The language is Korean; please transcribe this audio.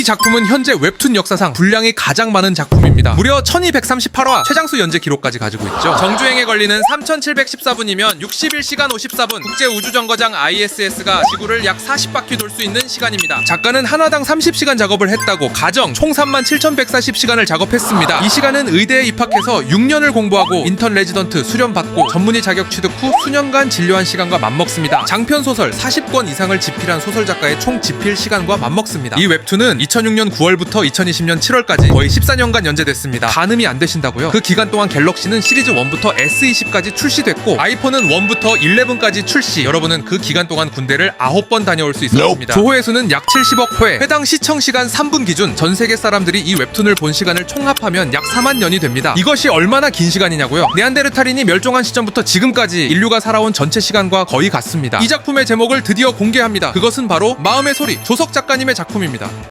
이 작품은 현재 웹툰 역사상 분량이 가장 많은 작품입니다. 무려 1238화 최장수 연재 기록까지 가지고 있죠. 정주행에 걸리는 3714분이면 61시간 54분 국제우주정거장 ISS가 지구를 약 40바퀴 돌 수 있는 시간입니다. 작가는 하나당 30시간 작업을 했다고 가정 총 37,140시간을 작업했습니다. 이 시간은 의대에 입학해서 6년을 공부하고 인턴 레지던트 수련 받고 전문의 자격 취득 후 수년간 진료한 시간과 맞먹습니다. 장편 소설 40권 이상을 집필한 소설 작가의 총 집필 시간과 맞먹습니다. 이 웹툰은 2006년 9월부터 2020년 7월까지 거의 14년간 연재됐습니다. 가늠이 안 되신다고요? 그 기간 동안 갤럭시는 시리즈 1부터 S20까지 출시됐고 아이폰은 1부터 11까지 출시. 여러분은 그 기간 동안 군대를 9번 다녀올 수 있었습니다. 조회 수는 약 70억 회. 해당 시청 시간 3분 기준 전 세계 사람들이 이 웹툰을 본 시간을 총합하면 약 4만 년이 됩니다. 이것이 얼마나 긴 시간이냐고요? 네안데르탈인이 멸종한 시점부터 지금까지 인류가 살아온 전체 시간과 거의 같습니다. 이 작품의 제목을 드디어 공개합니다. 그것은 바로 마음의 소리 조석 작가님의 작품입니다.